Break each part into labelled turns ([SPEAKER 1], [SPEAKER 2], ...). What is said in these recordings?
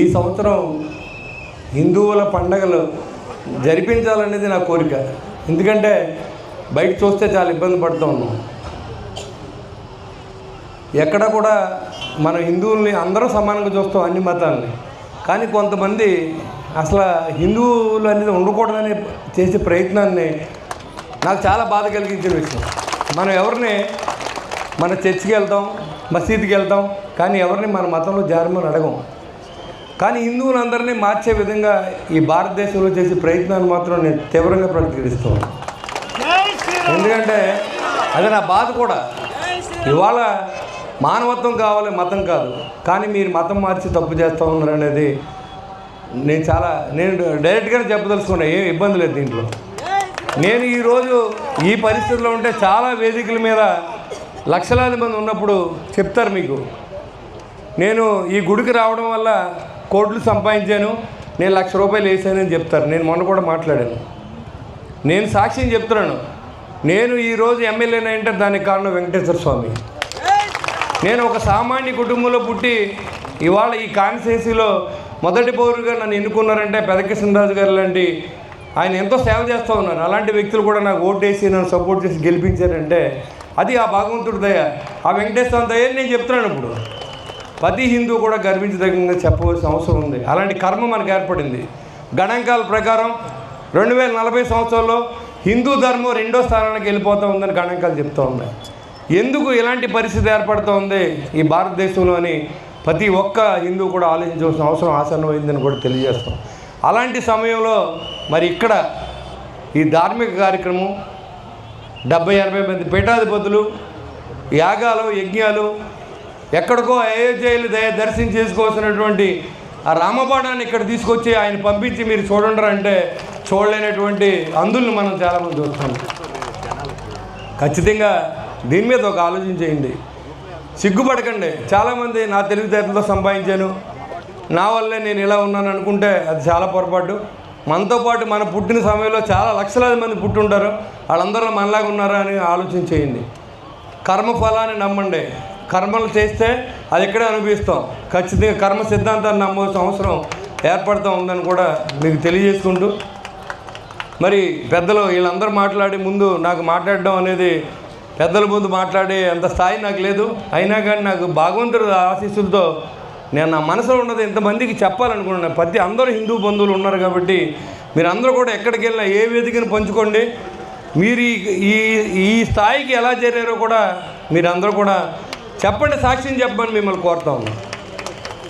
[SPEAKER 1] ఈ సంవత్సరం హిందువుల పండగలు జరిపించాలనేది నా కోరిక. ఎందుకంటే బయట చూస్తే చాలా ఇబ్బంది పడుతూ ఉన్నాం. ఎక్కడ కూడా మన హిందువుల్ని అందరూ సమానంగా చూస్తాం అన్ని మతాలని. కానీ కొంతమంది అసలు హిందువులు అనేది ఉండకూడదని చేసే ప్రయత్నాన్ని నాకు చాలా బాధ కలిగించిన విషయం. మనం ఎవరిని మన చర్చికి వెళ్తాం మసీదుకి వెళ్తాం కానీ ఎవరిని మన మతంలో జారమని అడగం. కానీ హిందువులందరినీ మార్చే విధంగా ఈ భారతదేశంలో చేసే ప్రయత్నాన్ని మాత్రం నేను తీవ్రంగా ప్రతిఘటిస్తున్నాను. ఎందుకంటే అది నా బాధ కూడా. ఇవాళ మానవత్వం కావాలి మతం కాదు. కానీ మీరు మతం మార్చి తప్పు చేస్తూ ఉన్నారు అనేది నేను చాలా నేను డైరెక్ట్గానే చెప్పదలుచుకున్నా ఏం ఇబ్బంది లేదు దీంట్లో. నేను ఈరోజు ఈ పరిస్థితిలో ఉంటే చాలా వేదికల మీద లక్షలాది మంది ఉన్నప్పుడు చెప్తారు మీకు. నేను ఈ గుడికి రావడం వల్ల కోట్లు సంపాదించాను నేను లక్ష రూపాయలు వేసానని చెప్తారు. నేను మొన్న కూడా మాట్లాడాను. నేను సాక్ష్యం చెప్తున్నాను. నేను ఈరోజు ఎమ్మెల్యేని అంటే దానికి కారణం వెంకటేశ్వర స్వామి. నేను ఒక సామాన్య కుటుంబంలో పుట్టి ఇవాళ ఈ కాన్స్టిట్యున్సీలో మొదటి పౌరుగా నన్ను ఎన్నుకున్నారంటే పెదకృష్ణరాజు గారు లాంటి ఆయన ఎంతో సేవ చేస్తూ ఉన్నారు. అలాంటి వ్యక్తులు కూడా నాకు ఓటేసి నన్ను సపోర్ట్ చేసి గెలిపించారంటే అది ఆ భగవంతుడి దయ. ఆ వెంకటేశ్వర దయ నేను చెప్తున్నాను ఇప్పుడు. ప్రతి హిందూ కూడా గర్వించదగ్గంగా చెప్పవలసిన అవసరం ఉంది. అలాంటి కర్మ మనకు ఏర్పడింది. గణాంకాల ప్రకారం రెండు వేల నలభై సంవత్సరంలో హిందూ ధర్మం రెండో స్థానానికి వెళ్ళిపోతూ ఉందని గణాంకాలు చెప్తూ ఉన్నాయి. ఎందుకు ఇలాంటి పరిస్థితి ఏర్పడుతూ ఉంది ఈ భారతదేశంలోని ప్రతి ఒక్క హిందూ కూడా ఆలోచించవలసిన అవసరం ఆసన్నమైందని కూడా తెలియజేస్తాం. అలాంటి సమయంలో మరి ఇక్కడ ఈ ధార్మిక కార్యక్రమం డెబ్బై ఎనభై మంది పీఠాధిపతులు యాగాలు యజ్ఞాలు ఎక్కడికో అయోధ్యలు దర్శనం చేసుకోవాల్సినటువంటి ఆ రామబాణాన్ని ఇక్కడ తీసుకొచ్చి ఆయన పంపించి మీరు చూడండి అంటే చూడలేనటువంటి అందుల్ని మనం చాలామంది చూస్తాం. ఖచ్చితంగా దీని మీద ఒక ఆలోచన చేయండి. సిగ్గుపడకండి. చాలామంది నా తెలివితేటలతో సంపాదించాను. నా వల్లే నేను ఇలా ఉన్నాను అనుకుంటే అది చాలా పొరపాటు. మనతో పాటు మన పుట్టిన సమయంలో చాలా లక్షలాది మంది పుట్టుంటారు. వాళ్ళందరూ మనలాగా ఉన్నారా అని ఆలోచన చేయండి. కర్మ ఫలాన్ని నమ్మండి. కర్మలు చేస్తే అది ఇక్కడే అనుభవిస్తాం. ఖచ్చితంగా కర్మ సిద్ధాంతాన్ని నమ్మవలసిన అవసరం ఏర్పడుతూ ఉందని కూడా మీకు తెలియజేసుకుంటూ మరి పెద్దలు వీళ్ళందరూ మాట్లాడి ముందు నాకు మాట్లాడడం అనేది పెద్దల ముందు మాట్లాడే అంత స్థాయి నాకు లేదు. అయినా కానీ నాకు భగవంతుడి ఆశీస్సులతో నేను నా మనసులో ఉన్నది ఇంతమందికి చెప్పాలనుకున్నాను. ప్రతి అందరూ హిందూ బంధువులు ఉన్నారు కాబట్టి మీరు అందరూ కూడా ఎక్కడికి వెళ్ళినా ఏ వేదికను పంచుకోండి. మీరు ఈ- ఈ స్థాయికి ఎలా చేరారో కూడా మీరందరూ కూడా చెప్పండి సాక్ష్యం చెప్పమని మిమ్మల్ని కోరుతా ఉన్నాను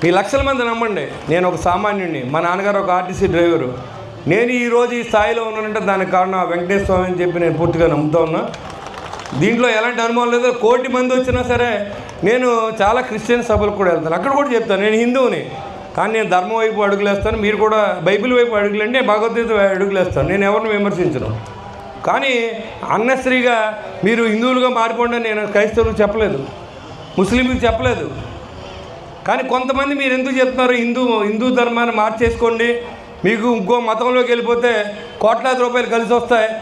[SPEAKER 1] ఈ లక్షల మంది నమ్మండి నేను ఒక సామాన్యుడిని మా నాన్నగారు ఒక ఆర్టీసీ డ్రైవరు. నేను ఈరోజు ఈ స్థాయిలో ఉన్నానంటే దానికి కారణం ఆ వెంకటేశ్వర స్వామి అని చెప్పి నేను పూర్తిగా నమ్ముతా ఉన్నా. దీంట్లో ఎలాంటి అనుభవం లేదు. కోటి మంది వచ్చినా సరే నేను చాలా క్రిస్టియన్ సభలకు కూడా వెళ్తాను. అక్కడ కూడా చెప్తాను నేను హిందువుని. కానీ నేను ధర్మం వైపు అడుగులేస్తాను. మీరు కూడా బైబిల్ వైపు అడుగులండి భగవద్గీత అడుగులేస్తాను. నేను ఎవరిని విమర్శించను. కానీ అన్నశ్రీగా మీరు హిందువులుగా మారిపోండి నేను క్రైస్తవులకు చెప్పలేదు. ముస్లింలకు చెప్పలేదు. కానీ కొంతమంది మీరు ఎందుకు చెప్తున్నారు? హిందూ హిందూ ధర్మాన్ని మార్చేసుకోండి. మీకు ఇంకో మతంలోకి వెళ్ళిపోతే కోట్లాది రూపాయలు కలిసి వస్తాయి